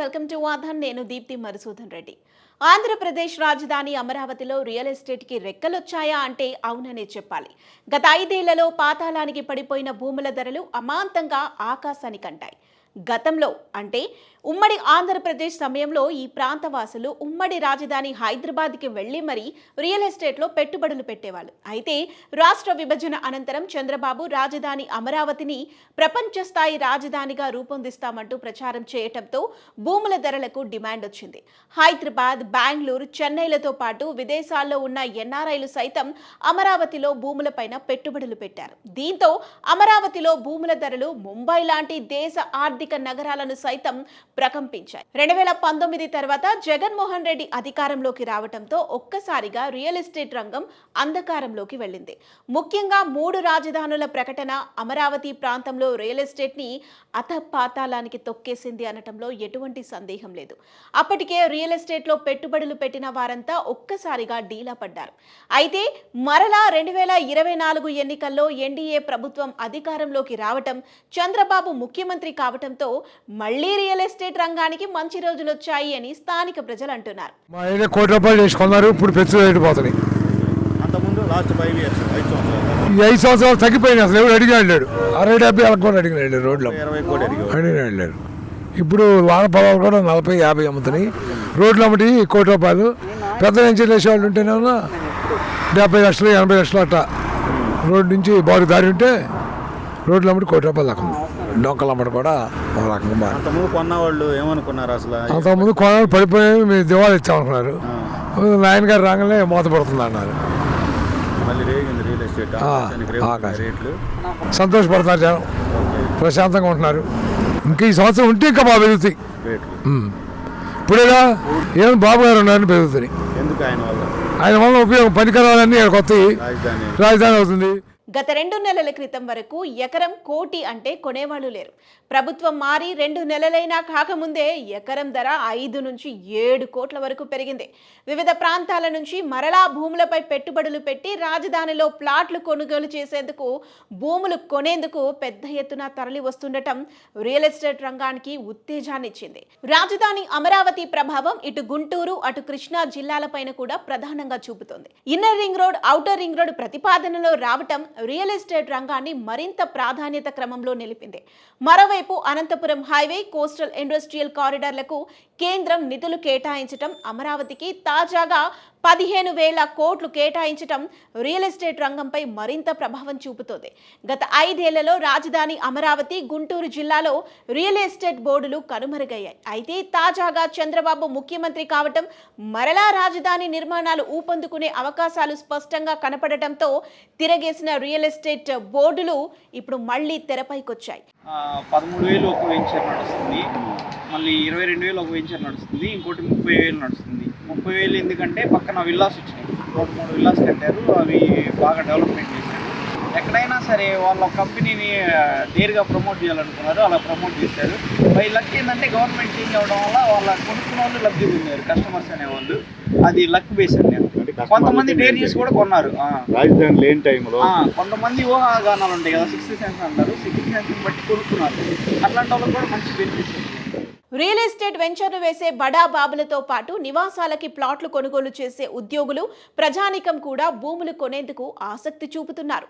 Welcome to వాధన్ నేను దీప్తి మధుసూదన్ రెడ్డి. ఆంధ్రప్రదేశ్ రాజధాని అమరావతిలో రియల్ ఎస్టేట్కి రెక్కలొచ్చాయా అంటే అవుననే చెప్పాలి. గత ఐదేళ్ళలో పాతాళానికి పడిపోయిన భూముల ధరలు అమాంతంగా ఆకాశానికి అంటాయి. గతంలో అంటే ఉమ్మడి ఆంధ్రప్రదేశ్ సమయంలో ఈ ప్రాంతవాసులు ఉమ్మడి రాజధాని హైదరాబాద్కి వెళ్ళి మరీ రియల్ ఎస్టేట్లో పెట్టుబడులు పెట్టేవాళ్ళు. అయితే రాష్ట్ర విభజన అనంతరం చంద్రబాబు రాజధాని అమరావతిని ప్రపంచ స్థాయి రాజధానిగా రూపొందిస్తామంటూ ప్రచారం చేయటంతో భూముల ధరలకు డిమాండ్ వచ్చింది. హైదరాబాద్ బెంగళూరు చెన్నైలతో పాటు విదేశాల్లో ఉన్న ఎన్ఆర్ఐలు సైతం అమరావతిలో భూములపైన పెట్టుబడులు పెట్టారు. దీంతో అమరావతిలో భూముల ధరలు ముంబై లాంటి దేశ ఆర్థిక నగరాలను సైతం ప్రకంపించాయి. రెండు వేల పంతొమ్మిది తర్వాత జగన్మోహన్ రెడ్డి అధికారంలోకి రావటంతో ఒక్కసారిగా రియల్ ఎస్టేట్ రంగం అంధకారంలోకి వెళ్ళింది. ముఖ్యంగా మూడు రాజధానుల ప్రకటన అమరావతి ప్రాంతంలో రియల్ ఎస్టేట్ని అధపాతాళానికి తొక్కేసింది అనటంలో ఎటువంటి సందేహం లేదు. అప్పటికే రియల్ ఎస్టేట్లో పెట్టుబడులు పెట్టిన వారంతా ఒక్కసారిగా డీలా పడ్డారు. అయితే మరలా రెండు వేల ఇరవై నాలుగు ఎన్నికల్లో ఎన్డీఏ ప్రభుత్వం అధికారంలోకి రావటం చంద్రబాబు ముఖ్యమంత్రి కావటం కావటంతో మళ్ళీ రియల్ ఎస్టేట్ రంగానికి మంచి రోజులు వచ్చాయి అని స్థానిక ప్రజలు అంటున్నారు. మా ఏరియా కోటి రూపాయలు చేసుకున్నారు ఇప్పుడు రేటు ఐదు సంవత్సరాలు. ఈ ఐదు సంవత్సరాలు తగ్గిపోయినాయి అసలు ఎవరు అడిగిన వెళ్ళాడు. అరవై డెబ్బై వాళ్ళకి కూడా అడిగిన వెళ్ళాడు రోడ్లో. అడిగిన వెళ్ళాడు. ఇప్పుడు వాన పొలాలు కూడా నలభై యాభై అమ్ముతున్నాయి. రోడ్లు అమ్మటి కోటి రూపాయలు. పెద్ద నుంచి వేసే వాళ్ళు ఉంటేనేమో డెబ్బై లక్షలు ఎనభై లక్షలు అట్ట రోడ్డు నుంచి బాగు దారి ఉంటే రోడ్లు అమ్మటి కోటి రూపాయలు దాకా ఉంది. డొంకలు అమ్మటి కూడా ఒక రకంగా మారి. అంతకుముందు కొన్న వాళ్ళు ఏమనుకున్నారు అసలు? అంతకుముందు కొనాలు పడిపోయి మీరు దివాళి ఇచ్చామనుకున్నారు. నాయన గారు రాగానే మూత పడుతుంది అన్నారు సంతోషపడుతున్నారు జనం. ప్రశాంతంగా ఉంటున్నారు. ఇంకా ఈ సంవత్సరం ఉంటే ఇంకా బాగా పెరుగుతాయి. ఇప్పుడేగా ఏం బాబు గారు ఉన్నారని పెరుగుతున్నాయి. ఎందుకు ఆయన వల్ల? ఆయన వల్ల ఉపయోగం పనికరాలన్నీ రాజధాని. రాజధాని అవుతుంది. గత రెండు నెలల క్రితం వరకు ఎకరం కోటి అంటే కొనేవాళ్ళు లేరు. ప్రభుత్వం మారి రెండు నెలలైనా కాకముందే ఎకరం ధర ఐదు నుంచి ఏడు కోట్ల వరకు పెరిగింది. వివిధ ప్రాంతాల నుంచి మరలా భూములపై పెట్టుబడులు పెట్టి రాజధానిలో ప్లాట్లు కొనుగోలు చేసేందుకు భూములు కొనేందుకు పెద్ద ఎత్తున తరలి వస్తుండటం రియల్ ఎస్టేట్ రంగానికి ఉత్తేజాన్నిచ్చింది. రాజధాని అమరావతి ప్రభావం ఇటు గుంటూరు అటు కృష్ణా జిల్లాలపైన కూడా ప్రధానంగా చూపుతోంది. Inner ring road outer ring road ప్రతిపాదనలో రావటం రియల్ ఎస్టేట్ రంగాన్ని మరింత ప్రాధాన్యత క్రమంలో నిలిపింది. మరోవైపు అనంతపురం హైవే కోస్టల్ ఇండస్ట్రియల్ కారిడార్లకు కేంద్రం నిధులు కేటాయించటం అమరావతికి తాజాగా పదిహేను వేల కోట్లు కేటాయించటం రియల్ ఎస్టేట్ రంగంపై మరింత ప్రభావం చూపుతోంది. గత ఐదేళ్ళలో రాజధాని అమరావతి గుంటూరు జిల్లాలో రియల్ ఎస్టేట్ బోర్డులు కనుమరుగయ్యాయి. అయితే తాజాగా చంద్రబాబు ముఖ్యమంత్రి కావటం మరలా రాజధాని నిర్మాణాలు ఊపందుకునే అవకాశాలు స్పష్టంగా కనపడటంతో తిరగేసిన రియల్ ఎస్టేట్ బోర్డులు ఇప్పుడు మళ్ళీ తెరపైకి వచ్చాయి పదమూడు వేలు ఒక వెంచర్ నడుస్తుంది. మళ్ళీ ఇరవై రెండు వేలు ఒక వెంచర్ నడుస్తుంది. ఇంకోటి ముప్పై వేలు నడుస్తుంది. ముప్పై వేలు ఎందుకంటే పక్కన విల్లాస్ వచ్చినాయి. రెండు మూడు విల్లాస్ కట్టారు. అవి బాగా డెవలప్మెంట్ ఎక్కడైనా సరే వాళ్ళ కంపెనీని నేరుగా ప్రమోట్ చేయాలనుకున్నారు అలా ప్రమోట్ చేశారు. బై లక్ ఏంటంటే గవర్నమెంట్ చేంజ్ అవ్వడం వల్ల వాళ్ళ కొనుక్కున్న వాళ్ళు లబ్ధి పొందారు కస్టమర్స్ అనేవాళ్ళు. అది లక్ బేస్ అండి. కొంతమంది డేర్? చేసి కూడా కొన్నారు ఆ. రాజధాని లేని టైంలో. కొంతమంది ఊహాగానాలు ఉంటాయి కదా సిక్స్త్ సెన్స్ అంటారు. సిక్స్త్ సెన్స్ బట్టి కొనుక్కున్నారు. అట్లాంటి వాళ్ళకి కూడా మంచి బెనిఫిట్స్ రియల్ ఎస్టేట్ వెంచర్లు వేసే బడా బాబులతో పాటు నివాసాలకి ప్లాట్లు కొనుగోలు చేసే ఉద్యోగులు ప్రజానికం కూడా భూములు కొనేందుకు ఆసక్తి చూపుతున్నారు.